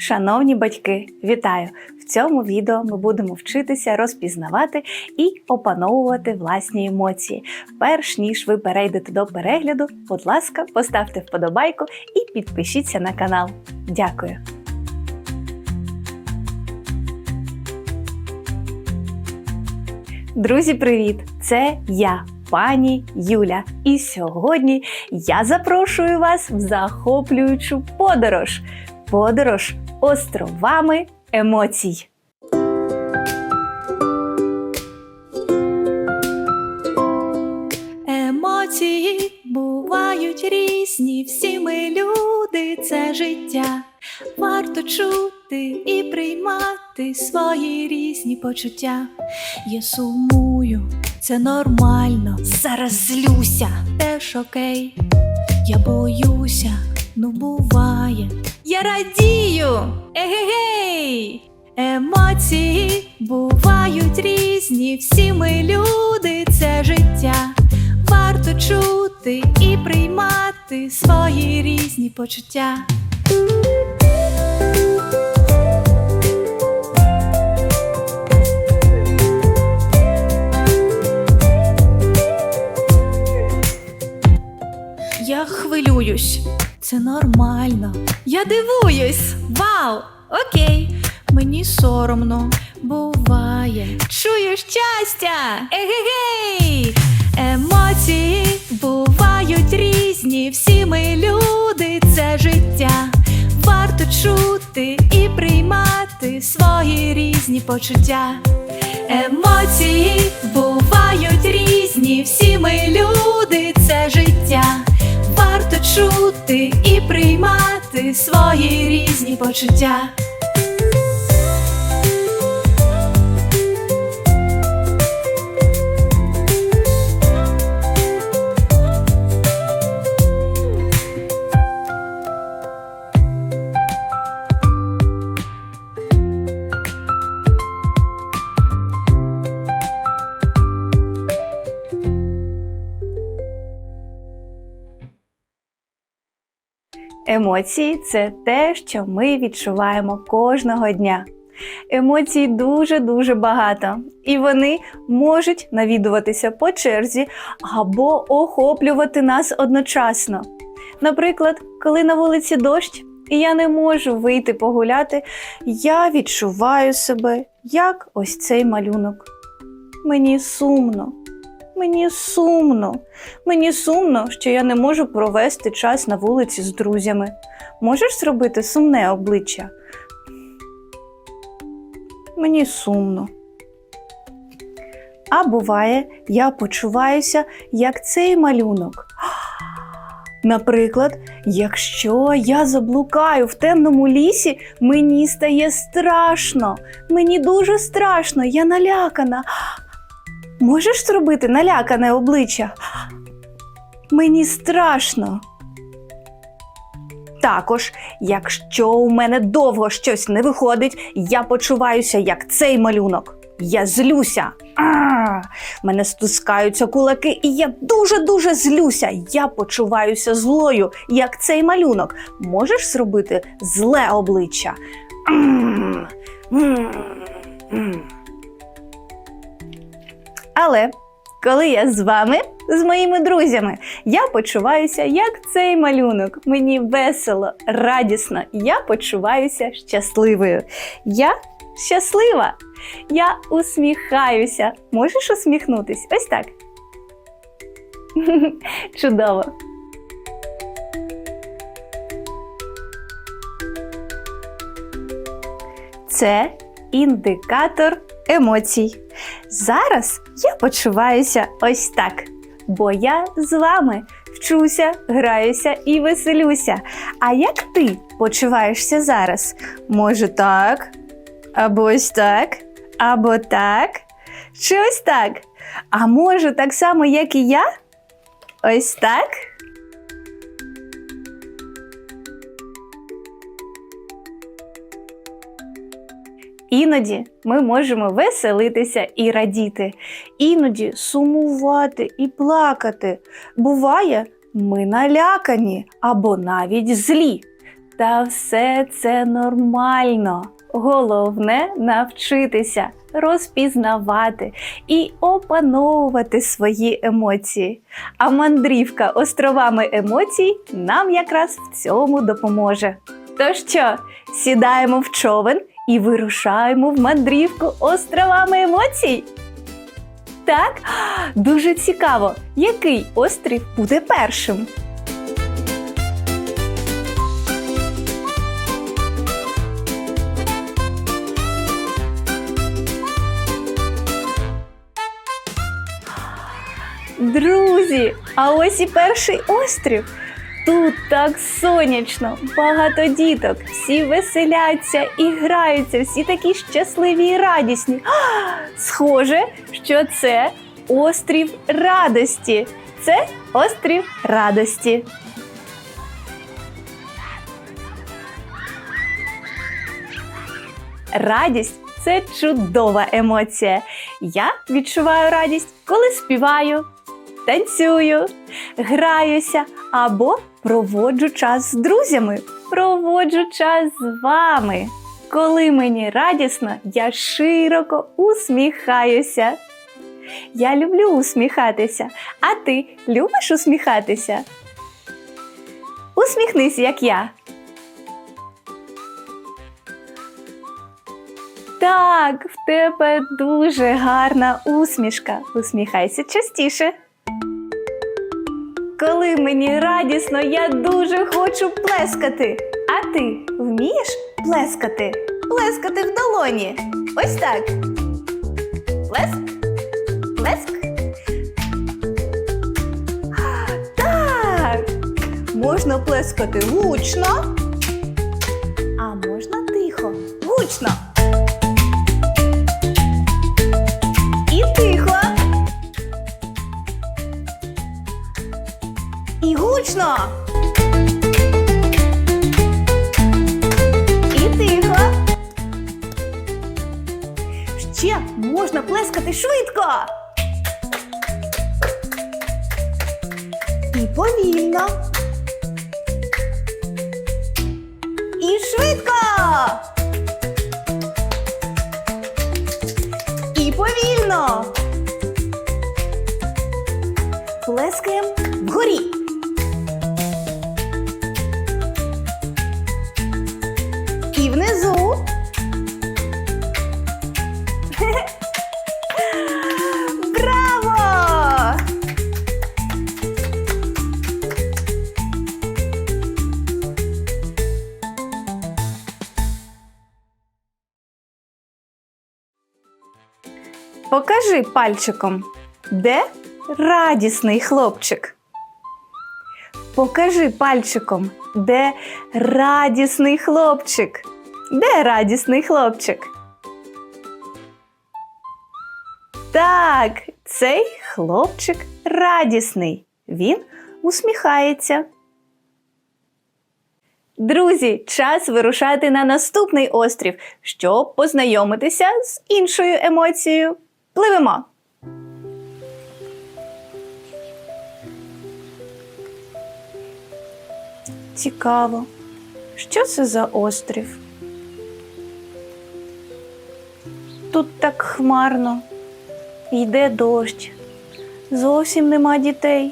Шановні батьки, вітаю! В цьому відео ми будемо вчитися розпізнавати і опановувати власні емоції. Перш ніж ви перейдете до перегляду, будь ласка, поставте вподобайку і підпишіться на канал. Дякую! Друзі, привіт! Це я, пані Юля. І сьогодні я запрошую вас в захоплюючу подорож. Подорож островами емоцій. Емоції бувають різні, всі ми люди, це життя. Варто чути і приймати свої різні почуття. Я сумую, це нормально. Зараз злюся, теж окей. Я боюся, ну буває. Я радію, егегей! Емоції бувають різні, всі ми люди, це життя. Варто чути і приймати свої різні почуття. Я хвилююсь, це нормально. Я дивуюсь, вау, окей, мені соромно, буває. Чую щастя, егегей! Емоції бувають різні, всі ми люди, це життя. Варто чути і приймати свої різні почуття. Емоції бувають різні, всі ми люди, це життя. Варто чути і приймати свої різні почуття. Емоції це те, що ми відчуваємо кожного дня. Емоцій дуже-дуже багато, і вони можуть навідуватися по черзі або охоплювати нас одночасно. Наприклад, коли на вулиці дощ, і я не можу вийти погуляти, я відчуваю себе як ось цей малюнок. Мені сумно, мені сумно. Мені сумно, що я не можу провести час на вулиці з друзями. Можеш зробити сумне обличчя? Мені сумно. А буває, я почуваюся як цей малюнок. Наприклад, якщо я заблукаю в темному лісі, мені стає страшно. Мені дуже страшно, я налякана. Можеш зробити налякане обличчя? Мені страшно. Також, якщо у мене довго щось не виходить, я почуваюся як цей малюнок. Я злюся. А, мене стискаються кулаки, і я дуже-дуже злюся. Я почуваюся злою, як цей малюнок. Можеш зробити зле обличчя? М, м, м. Але коли я з вами, з моїми друзями, я почуваюся як цей малюнок. Мені весело, радісно, я почуваюся щасливою. Я щаслива. Я усміхаюся. Можеш усміхнутись? Ось так. Чудово. Це індикатор емоцій. Зараз я почуваюся ось так, бо я з вами вчуся, граюся і веселюся. А як ти почуваєшся зараз? Може так? Або ось так? Або так? Чи ось так? А може так само, як і я? Ось так? Іноді ми можемо веселитися і радіти, іноді сумувати і плакати. Буває, ми налякані або навіть злі. Та все це нормально. Головне навчитися розпізнавати і опановувати свої емоції. А мандрівка островами емоцій нам якраз в цьому допоможе. То що, сідаємо в човен і вирушаємо в мандрівку островами емоцій? Так, дуже цікаво, який острів буде першим. Друзі, а ось і перший острів. Тут так сонячно, багато діток, всі веселяться і граються, всі такі щасливі і радісні. А, схоже, що це острів радості. Це острів радості. Радість це чудова емоція. Я відчуваю радість, коли співаю, танцюю, граюся або проводжу час з друзями, проводжу час з вами. Коли мені радісно, я широко усміхаюся. Я люблю усміхатися. А ти любиш усміхатися? Усміхнись, як я. Так, в тебе дуже гарна усмішка. Усміхайся частіше. Коли мені радісно, я дуже хочу плескати. А ти вмієш плескати? Плескати в долоні. Ось так. Плеск. Плеск. Так. Можна плескати гучно, а можна тихо. Гучно. І. І тихо. Ще можна плескати швидко. І повільно. І швидко. І повільно. Плескаємо вгорі. Покажи пальчиком, де радісний хлопчик. Покажи пальчиком, де радісний хлопчик. Де радісний хлопчик? Так, цей хлопчик радісний. Він усміхається. Друзі, час вирушати на наступний острів, щоб познайомитися з іншою емоцією. Пливемо. Цікаво, що це за острів? Тут так хмарно, йде дощ, зовсім нема дітей.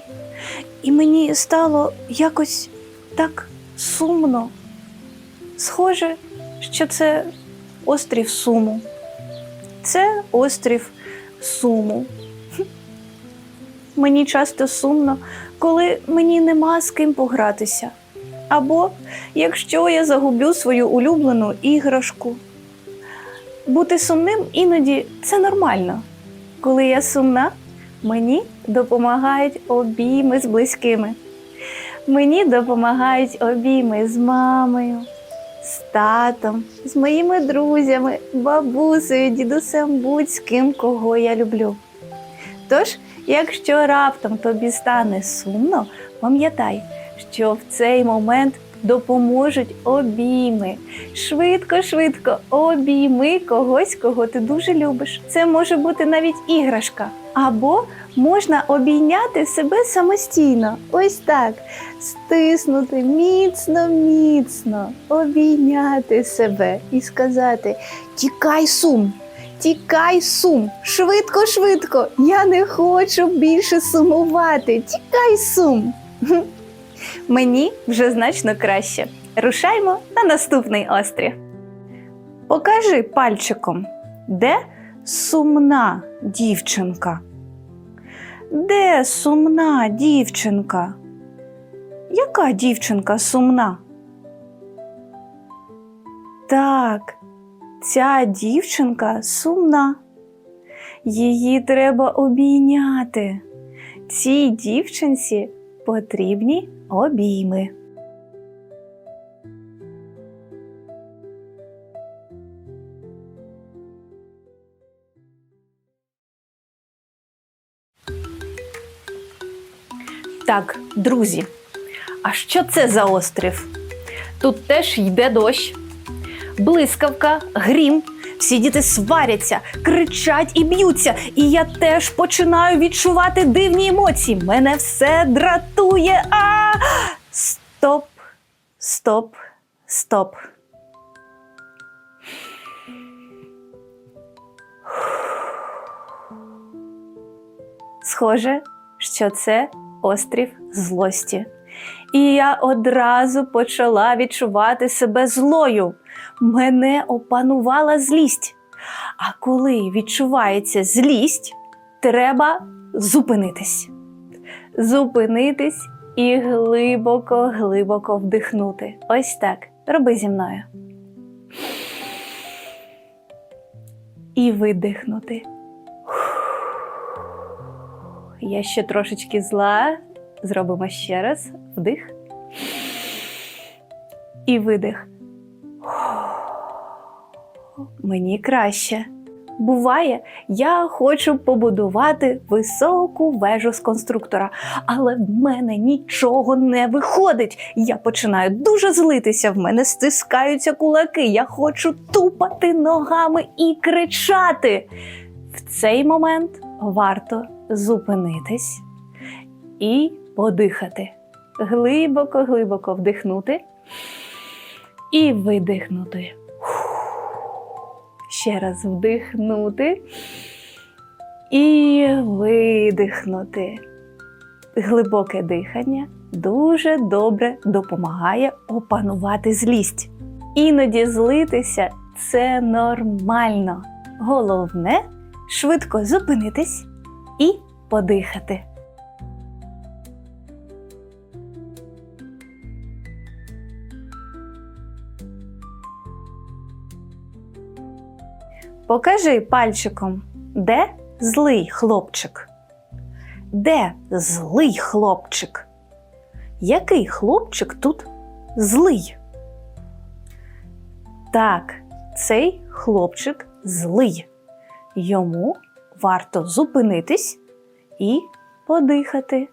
І мені стало якось так сумно. Схоже, що це острів Суму. Це острів Суму. Мені часто сумно, коли мені нема з ким погратися. Або якщо я загублю свою улюблену іграшку. Бути сумним іноді це нормально. Коли я сумна, мені допомагають обійми з близькими. Мені допомагають обійми з мамою, з татом, з моїми друзями, бабусею, дідусем, будь-ким, кого я люблю. Тож, якщо раптом тобі стане сумно, пам'ятай, що в цей момент допоможуть обійми. Швидко, швидко обійми когось, кого ти дуже любиш. Це може бути навіть іграшка. Або можна обійняти себе самостійно. Ось так. Стиснути міцно, міцно, обійняти себе і сказати: Тікай сум, тікай сум, швидко, швидко. Я не хочу більше сумувати. Тікай сум. Мені вже значно краще. Рушаймо на наступний острів. Покажи пальчиком, де сумна дівчинка? Де сумна дівчинка? Яка дівчинка сумна? Так, ця дівчинка сумна. Її треба обійняти. Цій дівчинці потрібні обійми. Так, друзі, а що це за острів? Тут теж йде дощ, блискавка, грім. Всі діти сваряться, кричать і б'ються. І я теж починаю відчувати дивні емоції. Мене все дратує. А стоп, стоп, стоп. Схоже, що це острів злості. І я одразу почала відчувати себе злою. Мене опанувала злість. А коли відчувається злість, треба зупинитись. Зупинитись і глибоко, глибоко вдихнути. Ось так. Роби зі мною. І видихнути. Я ще трошечки зла. Зробимо ще раз вдих. І видих. Мені краще. Буває, я хочу побудувати високу вежу з конструктора, але в мене нічого не виходить. Я починаю дуже злитися, в мене стискаються кулаки. Я хочу тупати ногами і кричати. В цей момент варто зупинитись і подихати. Глибоко, глибоко вдихнути і видихнути. Ще раз вдихнути і видихнути. Глибоке дихання дуже добре допомагає опанувати злість. Іноді злитися це нормально. Головне швидко зупинитись і подихати. Покажи пальчиком, де злий хлопчик? Де злий хлопчик? Який хлопчик тут злий? Так, цей хлопчик злий. Йому варто зупинитись і подихати.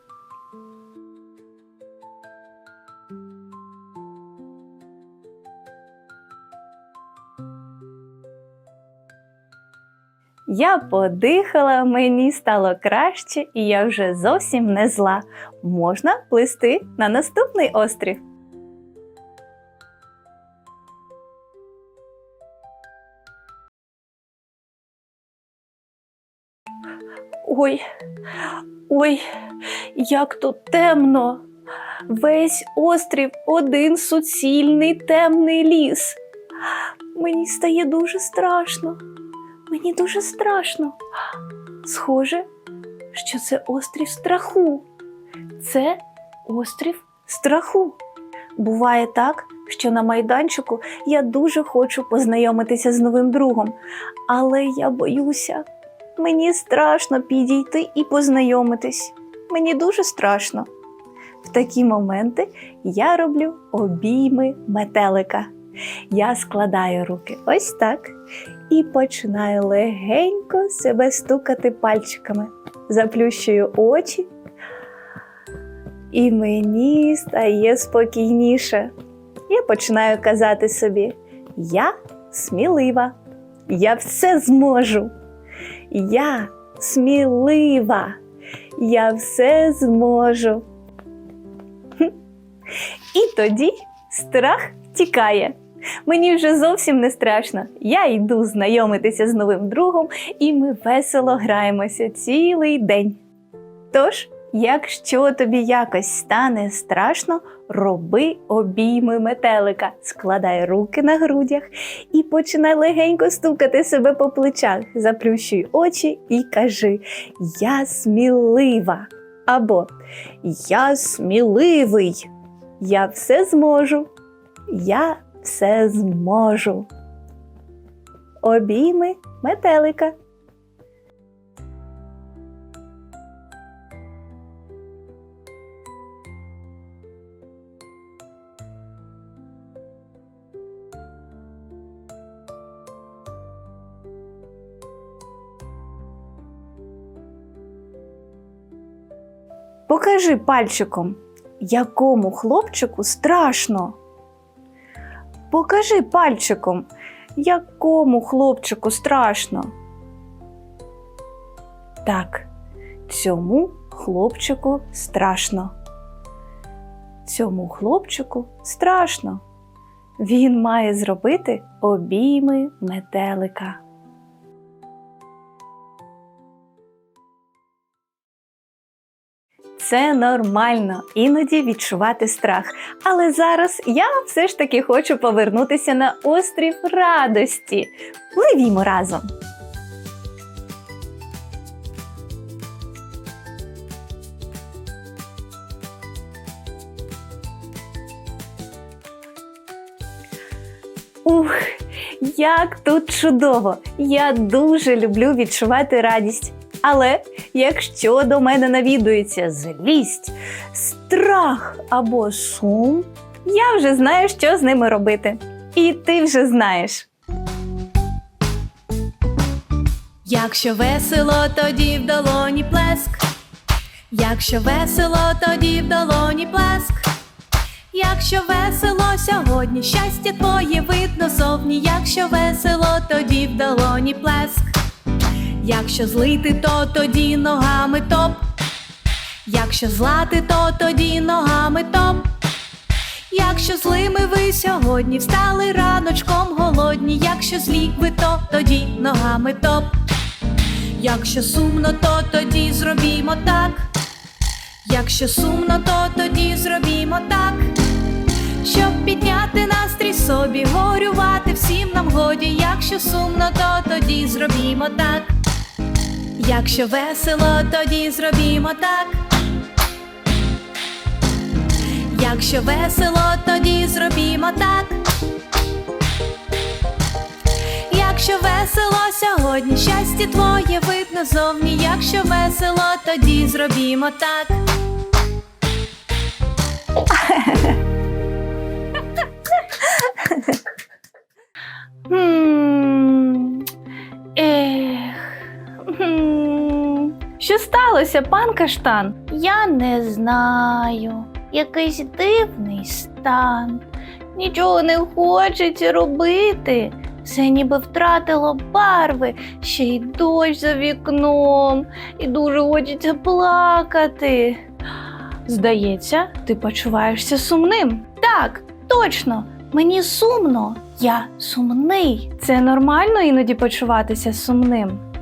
Я подихала, мені стало краще, і я вже зовсім не зла. Можна плисти на наступний острів. Ой, ой, як тут темно. Весь острів один суцільний темний ліс. Мені стає дуже страшно. Мені дуже страшно. Схоже, що це острів страху. Це острів страху. Буває так, що на майданчику я дуже хочу познайомитися з новим другом, але я боюся. Мені страшно підійти і познайомитись. Мені дуже страшно. В такі моменти я роблю обійми метелика. Я складаю руки ось так і починаю легенько себе стукати пальчиками, заплющую очі, і мені стає спокійніше. я починаю казати собі: Я смілива, я все зможу. Я смілива, я все зможу. І тоді страх тікає. Мені вже зовсім не страшно. Я йду знайомитися з новим другом, і ми весело граємося цілий день. Тож, якщо тобі якось стане страшно, роби обійми метелика, складай руки на грудях і починай легенько стукати себе по плечах, заплющуй очі і кажи: Я смілива. Або Я сміливий. Я все зможу. Я все зможу. Обійми метелика. Покажи пальчиком, якому хлопчику страшно. Покажи пальчиком, якому хлопчику страшно. Так, цьому хлопчику страшно. Цьому хлопчику страшно. Він має зробити обійми метелика. Це нормально іноді відчувати страх. Але зараз я все ж таки хочу повернутися на острів радості. Пливімо разом. Ух, як тут чудово! Я дуже люблю відчувати радість. Але якщо до мене навідується злість, страх або сум, я вже знаю, що з ними робити. І ти вже знаєш. Якщо весело, тоді в долоні плеск. Якщо весело, тоді в долоні плеск. Якщо весело сьогодні, щастя твоє видно зовні. Якщо весело, тоді в долоні плеск. Якщо злити, то тоді ногами топ. Якщо злати, то тоді ногами топ. Якщо злими ви сьогодні встали раночком голодні, якщо злі ви, то тоді ногами топ. Якщо сумно, то тоді зробімо так. Якщо сумно, то тоді зробімо так. Щоб підняти настрій собі, горювати всім нам годі. Якщо сумно, то тоді зробімо так. Якщо весело, тоді зробімо так. Якщо весело, тоді зробімо так. Якщо весело сьогодні, щастя твоє видно зовні. Якщо весело, тоді зробімо так. Хм. Що сталося, пан Каштан? Я не знаю. Якийсь дивний стан. Нічого не хочеться робити. Все ніби втратило барви, ще й дощ за вікном, і дуже хочеться плакати. Здається, ти почуваєшся сумним. Так, точно, мені сумно, я сумний. Це нормально іноді почуватися сумним.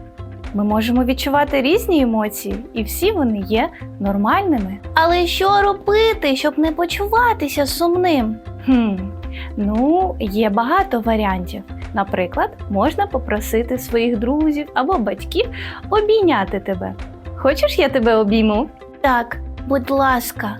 Ми можемо відчувати різні емоції, і всі вони є нормальними. Але що робити, щоб не почуватися сумним? Хм. Ну, є багато варіантів. Наприклад, можна попросити своїх друзів або батьків обійняти тебе. Хочеш, я тебе обійму? Так, будь ласка.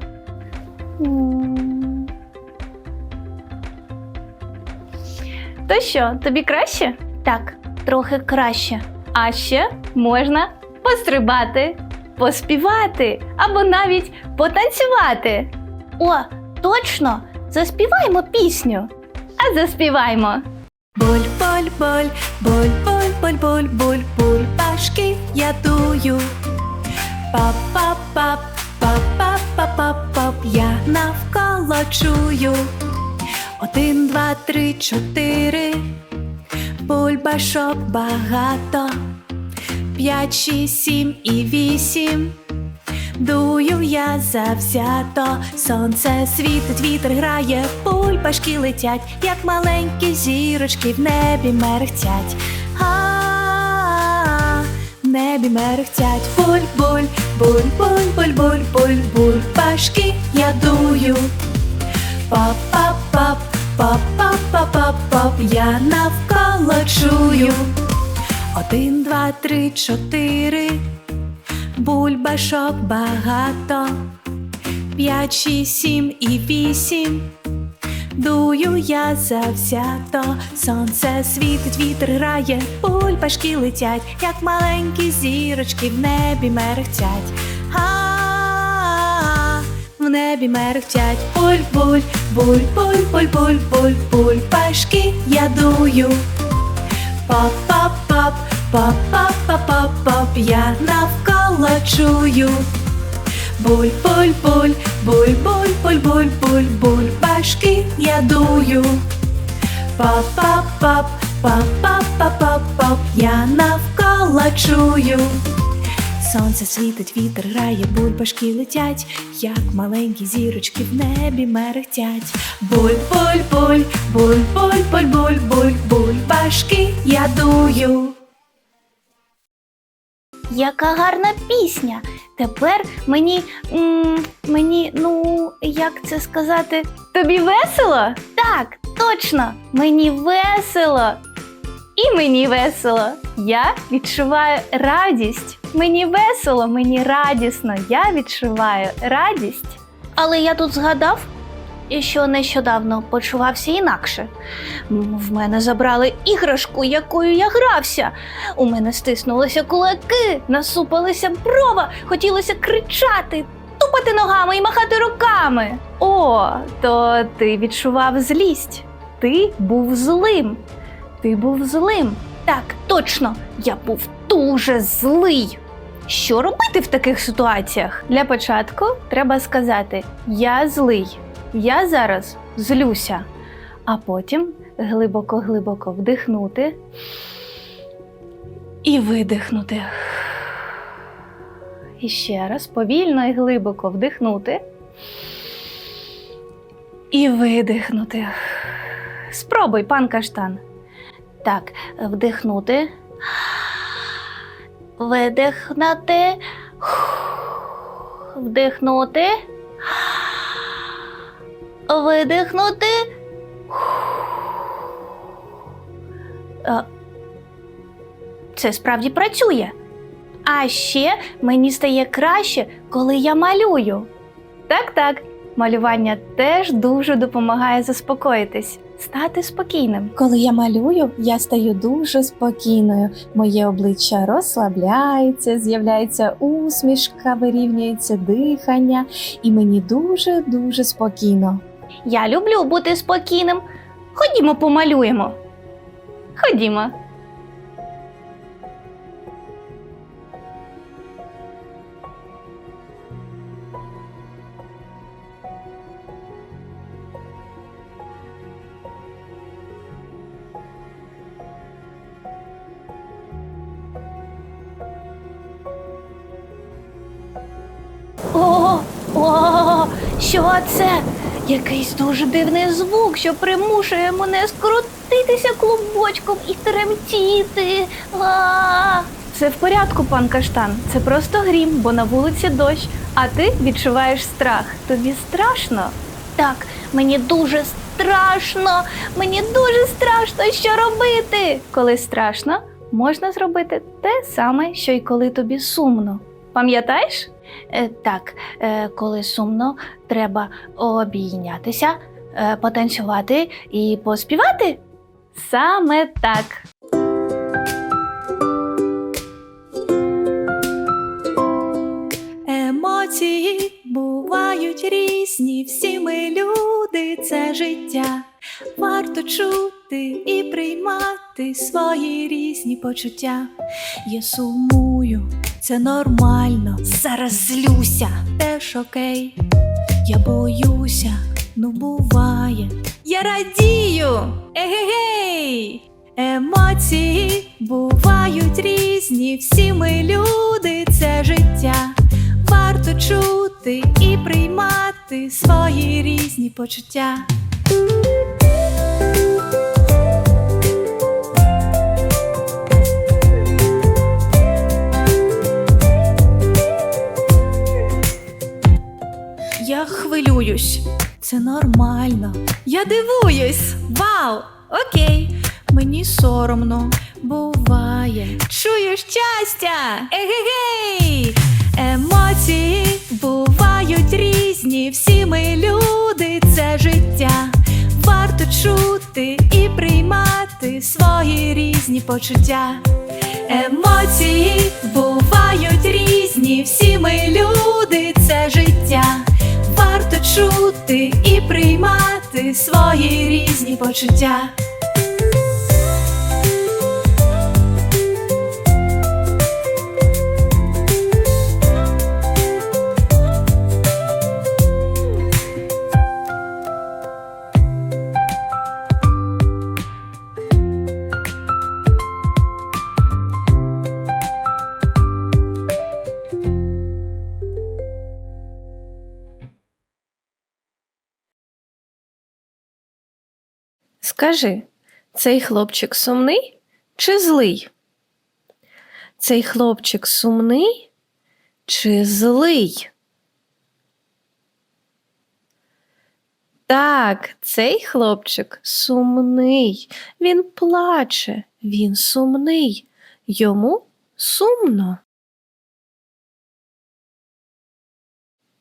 То що, тобі краще? Так, трохи краще. А ще можна пострибати, поспівати або навіть потанцювати. О, точно! Заспіваємо пісню. А заспіваймо. Боль, боль, боль, боль, боль, боль, боль, боль, боль, пашки я дую. Пап, пап, пап, пап, пап, пап, пап, пап, я навколо чую. Один, два, три, чотири. Бульбашок багато. П'ять, шість, сім і вісім. Дую я завзято, сонце світить, вітер грає, бульбашки летять, як маленькі зірочки в небі мерехтять. В небі мерехтять. Буль, буль, буль, буль, буль, буль, буль, бульбашки я дую. Пап, я навколо чую. Один, два, три, чотири. Бульбашок багато. П'ять, шість, сім і вісім. Дую я завзято, сонце світить, вітер грає, бульбашки летять, як маленькі зірочки в небі мерехтять в небі мерехтять. Буль-буль, буль-буль, буль-буль, буль-буль, пашки я дую. Пап-пап-пап, пап-пап-пап-пап, я навколо чую. Буль-буль-буль, буль-буль, буль-буль, буль-буль, пашки я дую. Пап-пап-пап, пап-пап-пап-пап-пап, я навколо чую. Сонце світить, вітер грає, бульбашки летять, як маленькі зірочки в небі мерехтять. Буль, буль, буль, буль, буль, буль, буль, буль, буль, башки я дую. Яка гарна пісня. Тепер мені. м, мені, ну, як це сказати? Тобі весело? Так, точно, мені весело. І мені весело. Я відчуваю радість. Мені весело, мені радісно. Я відчуваю радість. Але я тут згадав, що нещодавно почувався інакше. В мене забрали іграшку, якою я грався. У мене стиснулися кулаки, насупилися брова, хотілося кричати, тупати ногами і махати руками. О, то ти відчував злість. Ти був злим. Ти був злим. Так, точно, я був дуже злий. Що робити в таких ситуаціях? Для початку треба сказати: Я злий. Я зараз злюся. А потім глибоко-глибоко вдихнути і видихнути. І ще раз повільно і глибоко вдихнути і видихнути. Спробуй, пан каштан. Так, вдихнути. Видихнути. Вдихнути. Видихнути. Е, Це справді працює. А ще мені стає краще, коли я малюю. Так, так. Малювання теж дуже допомагає заспокоїтись, стати спокійним. Коли я малюю, я стаю дуже спокійною. Моє обличчя розслабляється, з'являється усмішка, вирівнюється дихання, і мені дуже дуже спокійно. Я люблю бути спокійним. Ходімо, помалюємо. Ходімо. Що це? Якийсь дуже дивний звук, що примушує мене скрутитися клубочком і тремтіти. Це в порядку, пан каштан. Це просто грім, бо на вулиці дощ, а ти відчуваєш страх. Тобі страшно. так, мені дуже страшно. Мені дуже страшно, що робити. Коли страшно, можна зробити те саме, що й коли тобі сумно. Пам'ятаєш? Е, так, е, коли сумно, треба обійнятися, е, потанцювати і поспівати. Саме так. Емоції бувають різні, всі ми люди, це життя. Варто чути і приймати свої різні почуття. Я сумую, це нормально. Зараз злюся, теж окей. Я боюся, ну буває. я радію. Егегей! Емоції бувають різні, всі ми люди, це життя. Варто чути і приймати свої різні почуття. Хвилююсь, це нормально. Я дивуюсь, вау, окей, мені соромно, буває. Чую щастя, егегей! Емоції бувають різні, всі ми люди, це життя. Варто чути і приймати свої різні почуття. Емоції бувають різні, всі ми люди, свої різні почуття. Скажи, цей хлопчик сумний чи злий? Цей хлопчик сумний чи злий? Так, цей хлопчик сумний. Він плаче, він сумний. Йому сумно.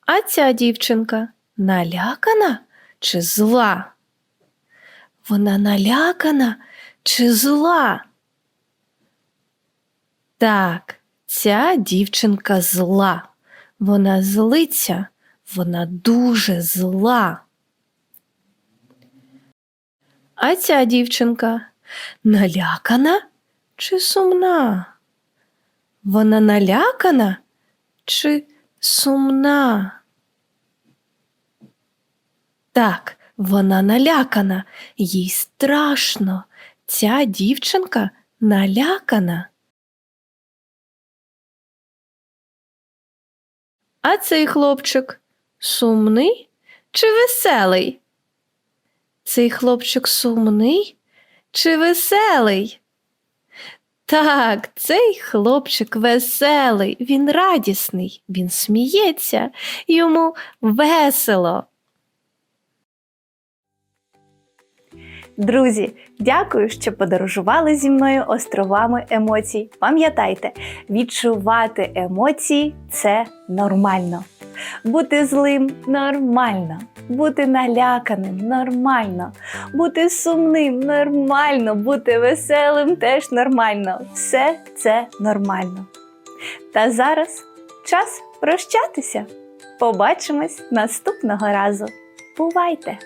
А ця дівчинка налякана чи зла? Вона налякана чи зла? Так, ця дівчинка зла. Вона злиться, вона дуже зла. А ця дівчинка налякана чи сумна? Вона налякана чи сумна? Так, вона налякана, їй страшно. Ця дівчинка налякана. А цей хлопчик сумний чи веселий? Цей хлопчик сумний чи веселий? Так, цей хлопчик веселий, він радісний, він сміється, йому весело. Друзі, дякую, що подорожували зі мною островами емоцій. Пам'ятайте, відчувати емоції це нормально. Бути злим нормально, бути наляканим нормально, бути сумним нормально, бути веселим теж нормально. Все це нормально. Та зараз час прощатися. Побачимось наступного разу. Бувайте!